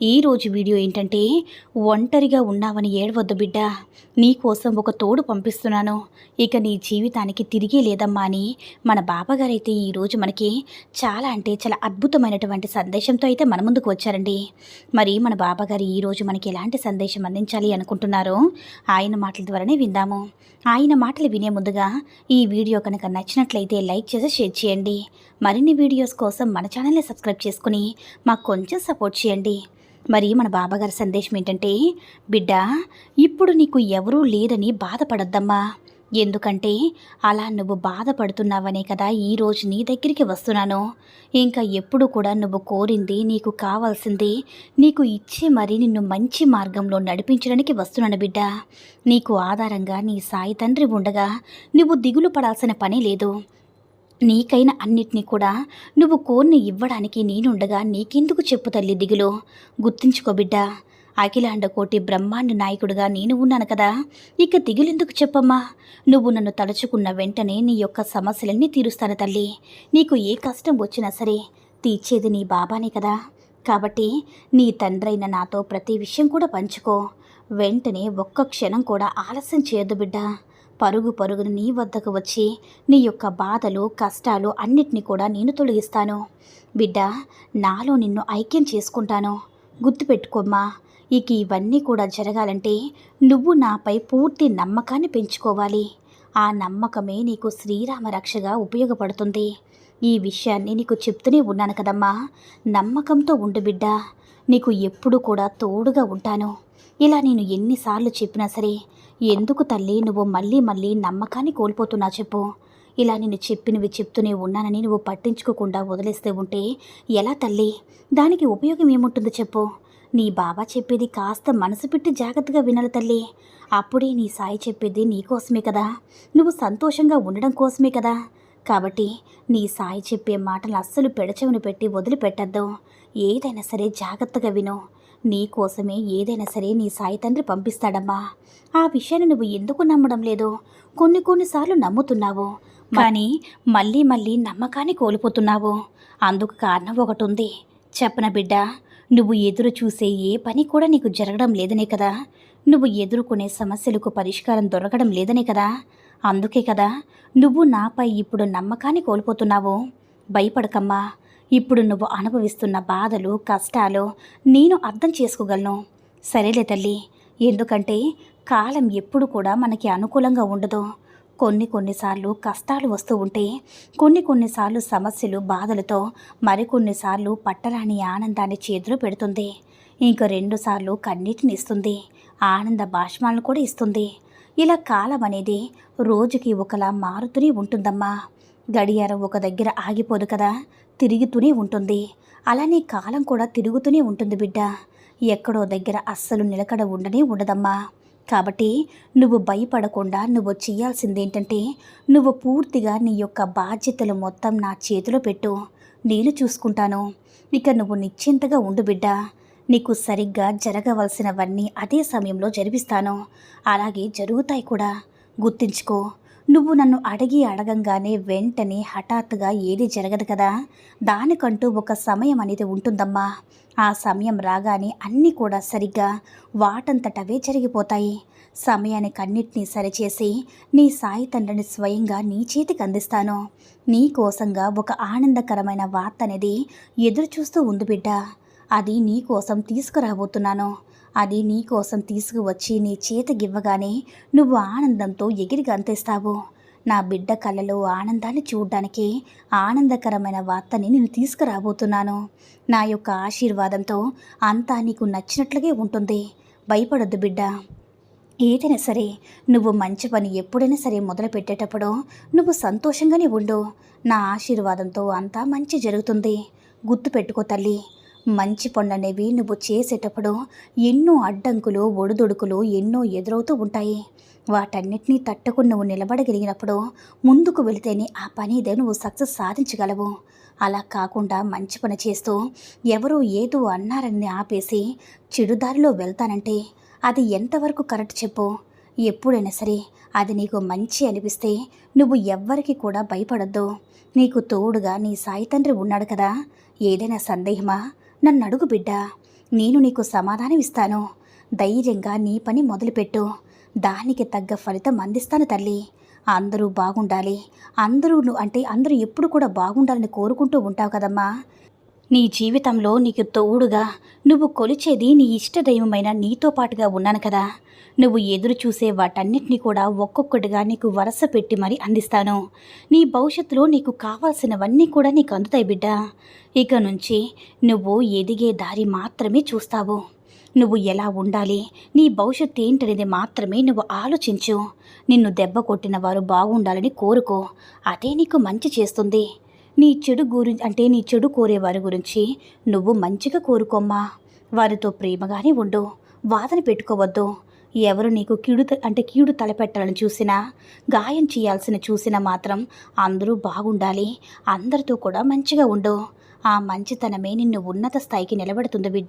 ఈరోజు వీడియో ఏంటంటే ఒంటరిగా ఉన్నావని ఏడవద్దు బిడ్డ. నీకోసం ఒక తోడు పంపిస్తున్నాను. ఇక నీ జీవితానికి తిరిగే లేదమ్మా అని మన బాబాగారైతే ఈరోజు మనకి చాలా అంటే చాలా అద్భుతమైనటువంటి సందేశంతో అయితే మన ముందుకు వచ్చారండి. మరి మన బాబాగారు ఈరోజు మనకి ఎలాంటి సందేశం అందించాలి అనుకుంటున్నారో ఆయన మాటల ద్వారానే విందాము. ఆయన మాటలు వినే ముందుగా ఈ వీడియో కనుక నచ్చినట్లయితే లైక్ చేసి షేర్ చేయండి. మరిన్ని వీడియోస్ కోసం మన ఛానల్ని సబ్స్క్రైబ్ చేసుకుని మాకు కొంచెం సపోర్ట్ చేయండి. మరి మన బాబాగారి సందేశం ఏంటంటే బిడ్డ ఇప్పుడు నీకు ఎవరూ లేరని బాధపడద్దమ్మా. ఎందుకంటే అలా నువ్వు బాధపడుతున్నావనే కదా ఈరోజు నీ దగ్గరికి వస్తున్నాను. ఇంకా ఎప్పుడు కూడా నువ్వు కోరింది నీకు కావాల్సింది నీకు ఇచ్చి మరి నిన్ను మంచి మార్గంలో నడిపించడానికి వస్తున్నాను బిడ్డ. నీకు ఆధారంగా నీ సాయి తండ్రి ఉండగా నువ్వు దిగులు పడాల్సిన పని లేదు. నీకైన అన్నిటినీ కూడా నువ్వు కోరిని ఇవ్వడానికి నేనుండగా నీకెందుకు చెప్పు తల్లి దిగులు? గుర్తుంచుకో బిడ్డ అఖిలాండ కోటి బ్రహ్మాండ నాయకుడిగా నేను ఉన్నాను కదా. ఇక దిగులెందుకు చెప్పమ్మా? నువ్వు నన్ను తలుచుకున్న వెంటనే నీ యొక్క సమస్యలన్నీ తీరుస్తాను తల్లి. నీకు ఏ కష్టం వచ్చినా సరే తీర్చేది నీ బాబానే కదా. కాబట్టి నీ తండ్రైన నాతో ప్రతి విషయం కూడా పంచుకో. వెంటనే ఒక్క క్షణం కూడా ఆలస్యం చేయొద్దు బిడ్డ. పరుగు పరుగును నీ వద్దకు వచ్చి నీ యొక్క బాధలు కష్టాలు అన్నిటినీ కూడా నేను తొలగిస్తాను. బిడ్డ నాలో నిన్ను ఐక్యం చేసుకుంటాను. గుర్తుపెట్టుకోమ్మా ఇక ఇవన్నీ కూడా జరగాలంటే నువ్వు నాపై పూర్తి నమ్మకాన్ని పెంచుకోవాలి. ఆ నమ్మకమే నీకు శ్రీరామ రక్షగా ఉపయోగపడుతుంది. ఈ విషయాన్ని నీకు చెప్తూనే ఉన్నాను కదమ్మా. నమ్మకంతో ఉండు బిడ్డ. నీకు ఎప్పుడు కూడా తోడుగా ఉంటాను. ఇలా నేను ఎన్నిసార్లు చెప్పినా సరే ఎందుకు తల్లి నువ్వు మళ్ళీ మళ్ళీ నమ్మకాన్ని కోల్పోతున్నా చెప్పు. ఇలా నేను చెప్పినవి చెప్తూనే ఉన్నానని నువ్వు పట్టించుకోకుండా వదిలేస్తే ఉంటే ఎలా తల్లి? దానికి ఉపయోగం ఏముంటుంది చెప్పు. నీ బాబా చెప్పేది కాస్త మనసు పెట్టి జాగ్రత్తగా వినాలి తల్లి. అప్పుడే నీ సాయి చెప్పేది నీకోసమే కదా. నువ్వు సంతోషంగా ఉండడం కోసమే కదా. కాబట్టి నీ సాయి చెప్పే మాటలు అస్సలు పెడచెవిని పెట్టి వదిలిపెట్టద్దు. ఏదైనా సరే జాగ్రత్తగా విను. నీ కోసమే ఏదైనా సరే నీ సాయి తండ్రి పంపిస్తాడమ్మా. ఆ విషయాన్ని నువ్వు ఎందుకు నమ్మడం లేదు? కొన్ని కొన్నిసార్లు నమ్ముతున్నావు. కానీ మళ్ళీ మళ్ళీ నమ్మకాన్ని కోల్పోతున్నావు. అందుకు కారణం ఒకటి ఉంది చెప్పన బిడ్డ నువ్వు ఎదురు చూసే ఏ పని కూడా నీకు జరగడం లేదనే కదా. నువ్వు ఎదుర్కొనే సమస్యలకు పరిష్కారం దొరకడం లేదనే కదా. అందుకే కదా నువ్వు నాపై ఇప్పుడు నమ్మకాన్ని కోల్పోతున్నావు. భయపడకమ్మా. ఇప్పుడు నువ్వు అనుభవిస్తున్న బాధలు కష్టాలు నేను అర్థం చేసుకోగలను. సరేలే తల్లి ఎందుకంటే కాలం ఎప్పుడు కూడా మనకి అనుకూలంగా ఉండదు. కొన్ని కొన్నిసార్లు కష్టాలు వస్తూ ఉంటే కొన్ని కొన్నిసార్లు సమస్యలు బాధలతో మరికొన్నిసార్లు పట్టరాని ఆనందాన్ని చేతిలో పెడుతుంది. ఇంక రెండుసార్లు కన్నీటిని ఇస్తుంది ఆనంద భాష్మాలను కూడా ఇస్తుంది. ఇలా కాలం అనేది రోజుకి ఒకలా మారుతూనే ఉంటుందమ్మా. గడియారం ఒక దగ్గర ఆగిపోదు కదా. తిరుగుతూనే ఉంటుంది. అలానే కాలం కూడా తిరుగుతూనే ఉంటుంది బిడ్డ. ఎక్కడో దగ్గర అస్సలు నిలకడ ఉండనే ఉండదమ్మా. కాబట్టి నువ్వు భయపడకుండా నువ్వు చేయాల్సింది ఏంటంటే నువ్వు పూర్తిగా నీ యొక్క బాధ్యతలు మొత్తం నా చేతిలో పెట్టు. నేను చూసుకుంటాను. ఇక నువ్వు నిశ్చింతగా ఉండు బిడ్డ. నీకు సరిగ్గా జరగవలసినవన్నీ అదే సమయంలో జరిపిస్తాను. అలాగే జరుగుతాయి కూడా. గుర్తించుకో. నువ్వు నన్ను అడిగి అడగంగానే వెంటనే హఠాత్తుగా ఏది జరగదు కదా? దానికంటూ ఒక సమయం అనేది ఉంటుందమ్మా. ఆ సమయం రాగానే అన్నీ కూడా సరిగ్గా వాటంతటవే జరిగిపోతాయి. సమయానికి అన్నిటినీ సరిచేసి నీ సాయి తండ్రిని స్వయంగా నీ చేతికి అందిస్తాను. నీ కోసంగా ఒక ఆనందకరమైన వార్త అనేది ఎదురు చూస్తూ ఉంది బిడ్డ. అది నీ కోసం తీసుకురాబోతున్నాను. అది నీకోసం తీసుకువచ్చి నీ చేతగివ్వగానే నువ్వు ఆనందంతో ఎగిరి గంతేస్తావు నా బిడ్డ కళ్ళలో ఆనందాన్ని చూడ్డానికి ఆనందకరమైన వార్తని నేను తీసుకురాబోతున్నాను. నా యొక్క ఆశీర్వాదంతో అంతా నీకు నచ్చినట్లుగే ఉంటుంది. భయపడొద్దు బిడ్డ. ఏదైనా సరే నువ్వు మంచి పని ఎప్పుడైనా సరే మొదలుపెట్టేటప్పుడు నువ్వు సంతోషంగానే ఉండు. నా ఆశీర్వాదంతో అంతా మంచి జరుగుతుంది. గుర్తుపెట్టుకో తల్లి. మంచి పనులనేవి నువ్వు చేసేటప్పుడు ఎన్నో అడ్డంకులు ఒడిదొడుకులు ఎన్నో ఎదురవుతూ ఉంటాయి. వాటన్నిటినీ తట్టుకుని నువ్వు నిలబడగలిగినప్పుడు ముందుకు వెళితేనే ఆ పని ఇదే నువ్వు సక్సెస్ సాధించగలవు. అలా కాకుండా మంచి పని చేస్తూ ఎవరో ఏదో అన్నారని ఆపేసి చెడుదారిలో వెళ్తానంటే అది ఎంతవరకు కరెక్ట్ చెప్పు? ఎప్పుడైనా సరే అది నీకు మంచి అనిపిస్తే నువ్వు ఎవ్వరికి కూడా భయపడద్దు. నీకు తోడుగా నీ సాయి తండ్రి ఉన్నాడు కదా? ఏదైనా సందేహమా? నన్ను అడుగు బిడ్డ నేను నీకు సమాధానం ఇస్తాను ధైర్యంగా నీ పని మొదలుపెట్టు. దానికి తగ్గ ఫలితం అందిస్తాను తల్లి. అందరూ బాగుండాలి. అందరూ అంటే అందరూ ఎప్పుడు కూడా బాగుండాలని కోరుకుంటూ ఉంటావు కదమ్మా. నీ జీవితంలో నీకు తోడుగా నువ్వు కొలిచేది నీ ఇష్టదైవమైన నీతో పాటుగా ఉన్నాను కదా. నువ్వు ఎదురు చూసే వాటన్నిటిని కూడా ఒక్కొక్కటిగా నీకు వరస పెట్టి మరీ అందిస్తాను. నీ భవిష్యత్తులో నీకు కావాల్సినవన్నీ కూడా నీకు అందుతాయి బిడ్డ. ఇక నుంచి నువ్వు ఎదిగే దారి మాత్రమే చూస్తావు. నువ్వు ఎలా ఉండాలి నీ భవిష్యత్తు ఏంటనేది మాత్రమే నువ్వు ఆలోచించు. నిన్ను దెబ్బ కొట్టిన వారు బాగుండాలని కోరుకో. అదే నీకు మంచి చేస్తుంది. నీ చెడు గురించి అంటే నీ చెడు కోరేవారి గురించి నువ్వు మంచిగా కోరుకోమ్మా. వారితో ప్రేమగానే ఉండు. వాదన పెట్టుకోవద్దు. ఎవరు నీకు కీడు త- అంటే కీడు తలపెట్టాలని చూసినా గాయం చేయాల్సిన చూసినా మాత్రం అందరూ బాగుండాలి. అందరితో కూడా మంచిగా ఉండు. ఆ మంచితనమే నిన్ను ఉన్నత స్థాయికి నిలబెడుతుంది బిడ్డ.